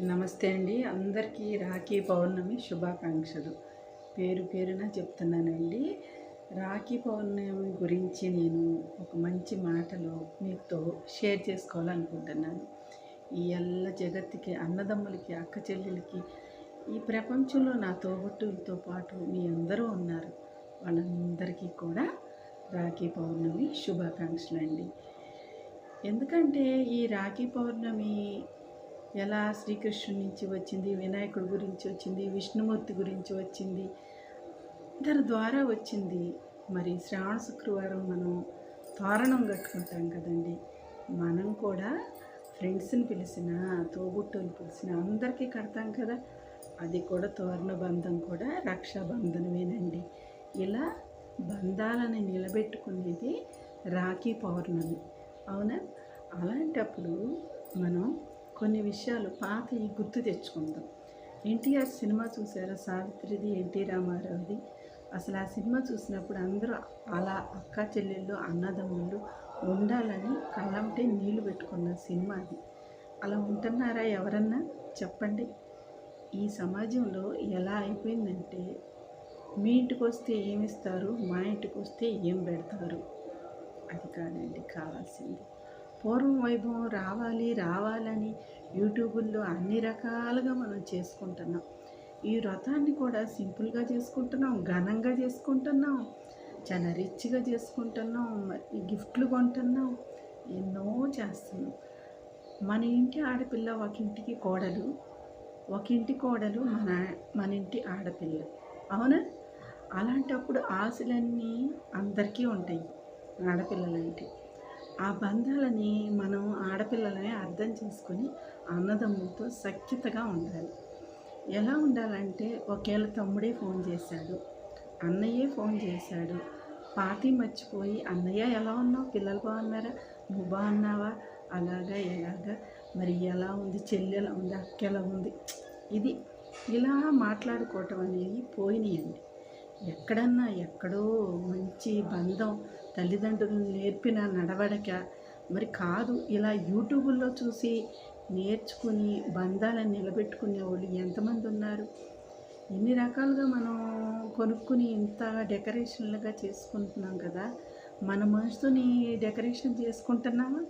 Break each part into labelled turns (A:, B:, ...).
A: నమస్తే అండి. అందరికీ రాఖీ పౌర్ణమి శుభాకాంక్షలు. పేరు పేరున చెప్తున్నానండి. రాఖీ పౌర్ణమి గురించి నేను ఒక మంచి మాటలో మీతో షేర్ చేసుకోవాలనుకుంటున్నాను. ఈ ఎల్ల జగత్తుకి అన్నదమ్ములకి అక్క చెల్లెలకి ఈ ప్రపంచంలో నా తోబుట్టులతో పాటు మీ అందరూ ఉన్నారు. వాళ్ళందరికీ కూడా రాఖీ పౌర్ణమి శుభాకాంక్షలు అండి ఎందుకంటే ఈ రాఖీ పౌర్ణమి ఎలా శ్రీకృష్ణుడి నుంచి వచ్చింది వినాయకుడి గురించి వచ్చింది విష్ణుమూర్తి గురించి వచ్చింది దాని ద్వారా వచ్చింది. మరి శ్రావణ శుక్రవారం మనం తోరణం కట్టుకుంటాం కదండి. మనం కూడా ఫ్రెండ్స్ని పిలిచిన తోబుట్టుని పిలిచిన అందరికీ కడతాం కదా. అది కూడా తోరణ బంధం కూడా రక్షాబంధనమేనండి ఇలా బంధాలను నిలబెట్టుకునేది రాఖీ పౌర్ణమి. అవునా? అలాంటప్పుడు మనం కొన్ని విషయాలు పాత ఈ గుర్తు తెచ్చుకుందాం. ఎన్టీఆర్ సినిమా చూసారా సావిత్రిది ఎన్టీ రామారావుది? అసలు ఆ సినిమా చూసినప్పుడు అందరూ అలా అక్క చెల్లెళ్ళు అన్నదమ్ముళ్ళు ఉండాలని కళ్ళంటే నీళ్ళు పెట్టుకున్న సినిమా అది. అలా ఉంటున్నారా ఎవరన్నా? చెప్పండి. ఈ సమాజంలో ఎలా అయిపోయిందంటే మీ ఇంటికి వస్తే ఏమిస్తారు మా ఇంటికి వస్తే ఏం పెడతారు? అది కాదండి కావాల్సింది. పూర్వం వైభవం రావాలి రావాలని యూట్యూబుల్లో అన్ని రకాలుగా మనం చేసుకుంటున్నాం. ఈ వ్రతాన్ని కూడా సింపుల్గా చేసుకుంటున్నాం ఘనంగా చేసుకుంటున్నాం చాలా రిచ్గా చేసుకుంటున్నాం మరి గిఫ్ట్లు కొంటున్నాం ఎన్నో చేస్తున్నాం. మన ఇంటి ఆడపిల్ల ఒక ఇంటికి కోడలు ఒక ఇంటి కోడలు మన మన ఇంటి ఆడపిల్ల. అవునా? అలాంటప్పుడు ఆశలన్నీ అందరికీ ఉంటాయి ఆడపిల్లలంటే ఆ బంధాలని మనం ఆడపిల్లలని అర్థం చేసుకొని అన్నదమ్ములతో సఖ్యతగా ఉండాలి. ఎలా ఉండాలంటే ఒకేళ తమ్ముడే ఫోన్ చేశాడు అన్నయ్యే ఫోన్ చేశాడు పాతి మర్చిపోయి అన్నయ్య ఎలా ఉన్నావు పిల్లలు బాగున్నారా నువ్వు బాగున్నావా అలాగా ఎలాగా మరి ఎలా ఉంది చెల్లి ఎలా ఉంది అక్క ఎలా ఉంది? ఇది ఇలా మాట్లాడుకోవటం అనేది పోయినాయండి. ఎక్కడన్నా ఎక్కడో మంచి బంధం తల్లిదండ్రులు నేర్పిన నడవడక. మరి కాదు ఇలా యూట్యూబుల్లో చూసి నేర్చుకుని బంధాలను నిలబెట్టుకునే వాళ్ళు ఎంతమంది ఉన్నారు? ఎన్ని రకాలుగా మనం కొనుక్కుని ఇంత డెకరేషన్లుగా చేసుకుంటున్నాం కదా? మన మనసుని డెకరేషన్ చేసుకుంటున్నామా?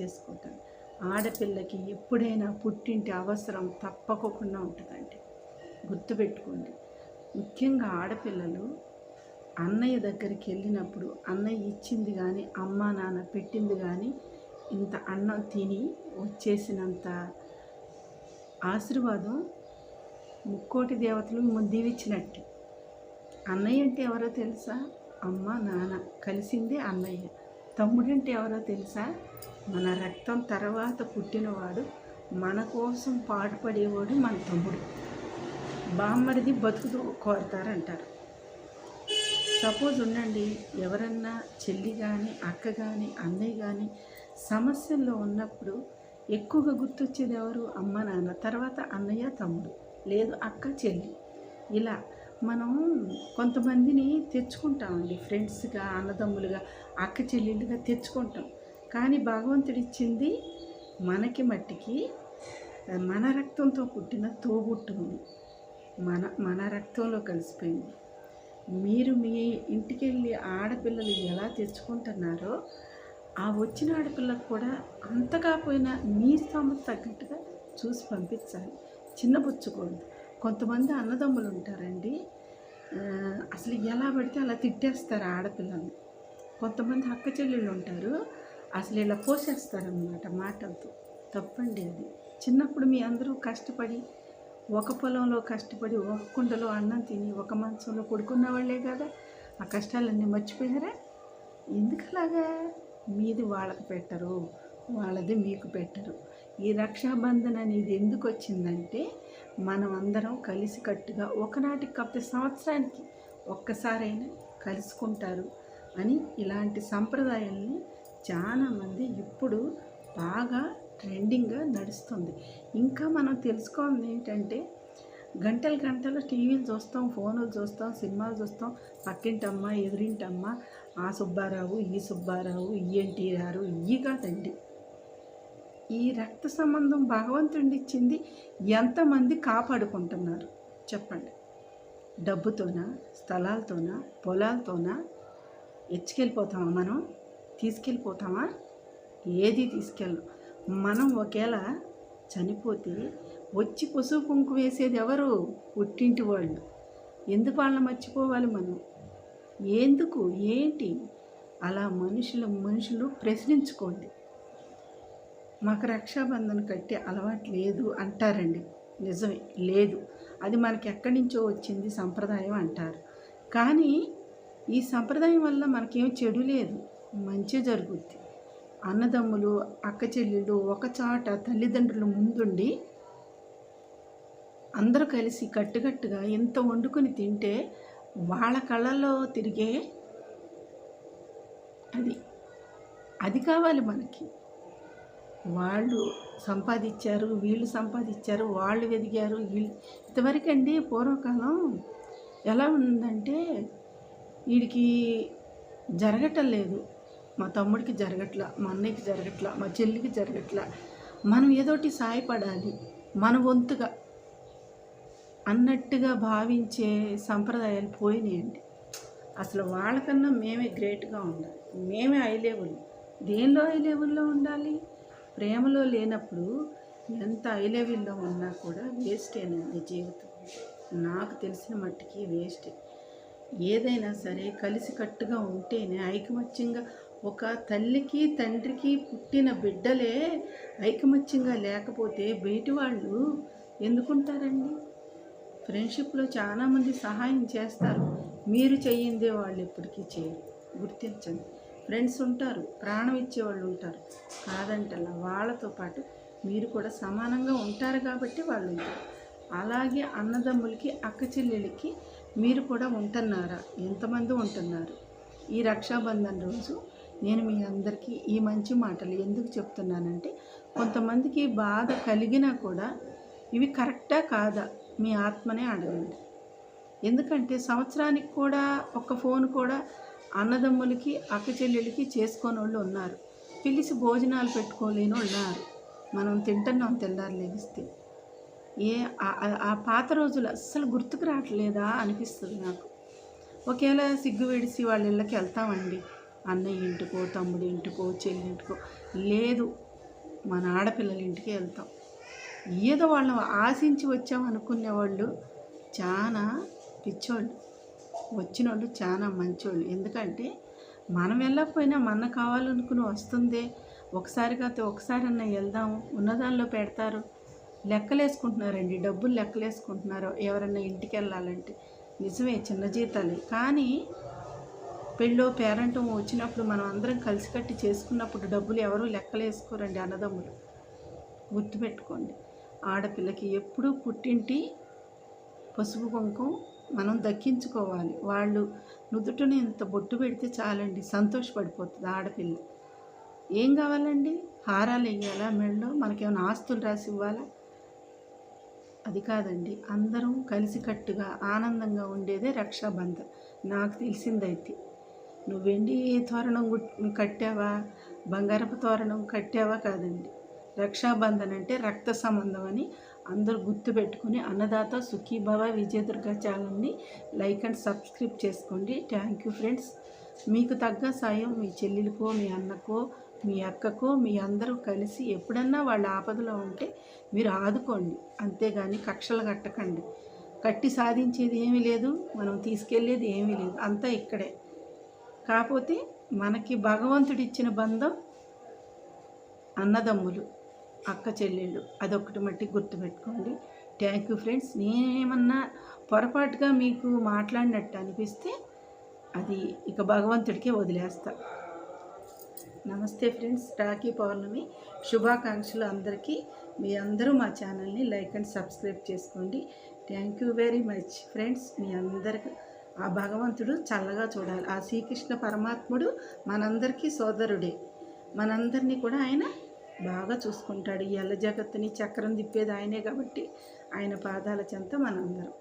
A: చేసుకుంటాం. ఆడపిల్లకి ఎప్పుడైనా పుట్టింటి అవసరం తప్పకుండా ఉంటుందండి. గుర్తుపెట్టుకోండి. ముఖ్యంగా ఆడపిల్లలు అన్నయ్య దగ్గరికి వెళ్ళినప్పుడు అన్నయ్య ఇచ్చింది కానీ అమ్మ నాన్న పెట్టింది కానీ ఇంత అన్నం తిని వచ్చేసినంత ఆశీర్వాదం ముక్కోటి దేవతలు దీవిచ్చినట్టు అన్నయ్య అంటే ఎవరో తెలుసా? అమ్మ నాన్న కలిసిందే అన్నయ్య. తమ్ముడంటే ఎవరో తెలుసా? మన రక్తం తర్వాత పుట్టినవాడు మన కోసం పాటుపడేవాడు మన తమ్ముడు. బామ్మడిది బతుకుతూ కోరతారంటారు. సపోజ్ ఉండండి ఎవరన్నా చెల్లి కానీ అక్క కానీ అన్నయ్య కానీ సమస్యల్లో ఉన్నప్పుడు ఎక్కువగా గుర్తొచ్చేది ఎవరు? అమ్మ నాన్న. తర్వాత అన్నయ్య తమ్ముడు. లేదు అక్క చెల్లి. ఇలా మనం కొంతమందిని తెచ్చుకుంటామండి. ఫ్రెండ్స్గా అన్నదమ్ములుగా అక్క చెల్లెళ్ళుగా తెచ్చుకుంటాం. కానీ భగవంతుడిచ్చింది మనకి మట్టికి మన రక్తంతో పుట్టిన తోబుట్టును మన మన రక్తంలో కలిసిపోయింది. మీరు మీ ఇంటికి వెళ్ళి ఆడపిల్లలు ఎలా తెచ్చుకుంటున్నారో ఆ వచ్చిన ఆడపిల్లకు కూడా అంత కాకపోయినా మీ స్థామత తగ్గట్టుగా చూసి పంపించాలి. చిన్నపుచ్చుకోండి కొంతమంది అన్నదమ్ములు ఉంటారండి. అసలు ఎలా పడితే అలా తిట్టేస్తారు ఆడపిల్లల్ని. కొంతమంది అక్క చెల్లెళ్ళు ఉంటారు. అసలు ఇలా పోసేస్తారనమాట మాటలతో. తప్పండి అది. చిన్నప్పుడు మీ అందరూ కష్టపడి ఒక పొలంలో కష్టపడి ఒక కుండలో అన్నం తిని ఒక మంచంలో కొడుకున్న వాళ్ళే కదా? ఆ కష్టాలన్నీ మర్చిపోయారా? ఎందుకలాగా? మీది వాళ్ళకి పెట్టరు వాళ్ళది మీకు పెట్టరు. ఈ రక్షాబంధన్ అనేది ఎందుకు వచ్చిందంటే మనం అందరం కలిసికట్టుగా ఒకనాటికి కాకపోతే సంవత్సరానికి ఒక్కసారైనా కలుసుకుంటారు అని ఇలాంటి సంప్రదాయాల్ని చాలామంది ఇప్పుడు బాగా ట్రెండింగ్గా నడుస్తుంది. ఇంకా మనం తెలుసుకోవాలి ఏంటంటే గంటలు గంటలు టీవీలు చూస్తాం ఫోన్లు చూస్తాం సినిమాలు చూస్తాం. పక్కింటమ్మ ఎదురింటమ్మ ఆ సుబ్బారావు ఈ సుబ్బారావు ఈ ఎన్టీఆర్ ఈ కాదండి. ఈ రక్త సంబంధం భగవంతుడి ఇచ్చింది ఎంతమంది కాపాడుకుంటున్నారు? చెప్పండి. డబ్బుతోనా స్థలాలతోనా పొలాలతోనా ఎచ్చుకెళ్ళిపోతామా మనం? తీసుకెళ్ళిపోతామా? ఏది తీసుకెళ్ళం? మనం ఒకేళ చనిపోతే వచ్చి పసుపు కుంకు వేసేది ఎవరు? పుట్టింటి వాళ్ళు. ఎందుకు వాళ్ళని మర్చిపోవాలి మనం? ఎందుకు? ఏంటి? అలా మనుషులు మనుషులు ప్రశ్నించుకోండి. మాకు రక్షాబంధన్ కట్టే అలవాటు లేదు అంటారండి. నిజమే లేదు. అది మనకి ఎక్కడి నుంచో వచ్చింది సంప్రదాయం అంటారు. కానీ ఈ సంప్రదాయం వల్ల మనకేం చెడు లేదు. మంచి జరుగుద్ది. అన్నదమ్ములు అక్క చెల్లెళ్ళు ఒక చాట తల్లిదండ్రులు ముందుండి అందరూ కలిసి కట్టుకట్టుగా ఎంత వండుకొని తింటే వాళ్ళ కళ్ళలో తిరిగే అది. అది కావాలి మనకి. వాళ్ళు సంపాదించారు వీళ్ళు సంపాదించారు వాళ్ళు ఎదిగారు వీళ్ళు ఇంతవరకండి పూర్వకాలం ఎలా ఉందంటే వీడికి జరగటం లేదు. మా తమ్ముడికి జరగట్ల మా అన్నయ్యకి జరగట్ల మా చెల్లికి జరగట్ల. మనం ఏదోటి సాయపడాలి మన వంతుగా అన్నట్టుగా భావించే సంప్రదాయాలు పోయినాయండి. అసలు వాళ్ళకన్నా మేమే గ్రేట్గా ఉండాలి. మేమే హై లెవెల్. దేనిలో హై లెవెల్లో ఉండాలి? ప్రేమలో లేనప్పుడు ఎంత హై లెవెల్లో ఉన్నా కూడా వేస్టేనండి జీవితం. నాకు తెలిసిన మట్టికి వేస్టే. ఏదైనా సరే కలిసికట్టుగా ఉంటేనే ఐకమత్యంగా ఒక తల్లికి తండ్రికి పుట్టిన బిడ్డలే ఐకమత్యంగా లేకపోతే బయటి వాళ్ళు ఎందుకుంటారండి? ఫ్రెండ్షిప్లో చాలామంది సహాయం చేస్తారు. మీరు చెయ్యిందే వాళ్ళు ఎప్పటికీ చేయరు గుర్తించండి. ఫ్రెండ్స్ ఉంటారు ప్రాణం ఇచ్చేవాళ్ళు ఉంటారు. కాదంటలా వాళ్ళతో పాటు మీరు కూడా సమానంగా ఉంటారు కాబట్టి వాళ్ళు ఉంటారు. అలాగే అన్నదమ్ములకి అక్క చెల్లెలకి మీరు కూడా ఉంటున్నారా? ఎంతమంది ఉంటున్నారు? ఈ రక్షాబంధన్ రోజు నేను మీ అందరికీ ఈ మంచి మాటలు ఎందుకు చెప్తున్నానంటే కొంతమందికి బాధ కలిగినా కూడా ఇవి కరెక్టా కాదా మీ ఆత్మనే అడగండి. ఎందుకంటే సంవత్సరానికి కూడా ఒక ఫోన్ కూడా అన్నదమ్ములకి అక్క చెల్లెలకి చేసుకొని వాళ్ళు ఉన్నారు. పిలిచి భోజనాలు పెట్టుకోలేని ఉన్నారు. మనం తింటున్నాం తెల్లారు లేస్తే ఏ ఆ పాత రోజులు అస్సలు గుర్తుకు రావట్లేదా అనిపిస్తుంది నాకు. ఒకవేళ సిగ్గు విడిసి వాళ్ళ ఇళ్ళకి వెళ్తామండి. అన్నయ్య ఇంటికో తమ్ముడి ఇంటికో చెల్లి ఇంటికో లేదు మన ఆడపిల్లల ఇంటికి వెళ్తాం. ఏదో వాళ్ళని ఆశించి వచ్చాం అనుకునే వాళ్ళు చాలా పిచ్చోళ్ళు. వచ్చిన వాళ్ళు చాలా మంచోళ్ళు. ఎందుకంటే మనం వెళ్ళకపోయినా మన కావాలనుకుని వస్తుందే. ఒకసారి కాకపోతే ఒకసారి అన్న వెళ్దాము ఉన్నదానిలో పెడతారు. లెక్కలేసుకుంటున్నారండి. డబ్బులు లెక్కలేసుకుంటున్నారు ఎవరన్నా ఇంటికి వెళ్ళాలంటే. నిజమే చిన్న జీతాలే. కానీ పెళ్ళో పేరెంటం వచ్చినప్పుడు మనం అందరం కలిసికట్టి చేసుకున్నప్పుడు డబ్బులు ఎవరూ లెక్కలేసుకోరండి అన్నదమ్ములు. గుర్తుపెట్టుకోండి. ఆడపిల్లకి ఎప్పుడూ పుట్టింటి పసుపు కుంకుమ మనం దక్కించుకోవాలి. వాళ్ళు నుదుటను ఇంత బొట్టు పెడితే చాలండి సంతోషపడిపోతుంది ఆడపిల్ల. ఏం కావాలండి? హారాలు వేయాలా మెడలో మనకేమైనా ఆస్తులు రాసి ఇవ్వాలా? అది కాదండి. అందరం కలిసికట్టుగా ఆనందంగా ఉండేదే రక్షాబంధన్ నాకు తెలిసిందైతే. నువ్వు వెండి తోరణం కట్టావా? బంగారపు తోరణం కట్టావా కాదండి. రక్షాబంధన్ అంటే రక్త సంబంధం అని అందరూ గుర్తుపెట్టుకుని అన్నదాత సుఖీభవ విజయదుర్గ ఛానల్ని లైక్ అండ్ సబ్స్క్రైబ్ చేసుకోండి. Thank you friends. మీకు తగ్గ సాయం మీ చెల్లెలకో మీ అన్నకో మీ అక్కకో మీ అందరూ కలిసి ఎప్పుడన్నా వాళ్ళ ఆపదలో ఉంటే మీరు ఆదుకోండి. అంతేగాని కక్షలు కట్టకండి. కట్టి సాధించేది ఏమీ లేదు మనం తీసుకెళ్ళేది ఏమీ లేదు. అంతా ఇక్కడే. కాకపోతే మనకి భగవంతుడిచ్చిన బంధం అన్నదమ్ములు అక్క చెల్లెళ్ళు. అదొకటి మట్టి గుర్తుపెట్టుకోండి. థ్యాంక్ యూ ఫ్రెండ్స్ నేనేమన్నా పొరపాటుగా మీకు మాట్లాడినట్టు అనిపిస్తే అది ఇక భగవంతుడికే వదిలేస్తా. నమస్తే ఫ్రెండ్స్. రాఖీ పౌర్ణమి శుభాకాంక్షలు అందరికీ. మీ అందరూ మా ఛానల్ని లైక్ అండ్ సబ్స్క్రైబ్ చేసుకోండి. Thank you very much friends మీ అందరికి ఆ భగవంతుడు చల్లగా చూడాలి. ఆ శ్రీకృష్ణ పరమాత్ముడు మనందరికీ సోదరుడే. మనందరినీ కూడా ఆయన బాగా చూసుకుంటాడు. ఈ ఎల్ల జగత్తుని చక్రం తిప్పేది ఆయనే కాబట్టి ఆయన పాదాల చెంత మనందరం.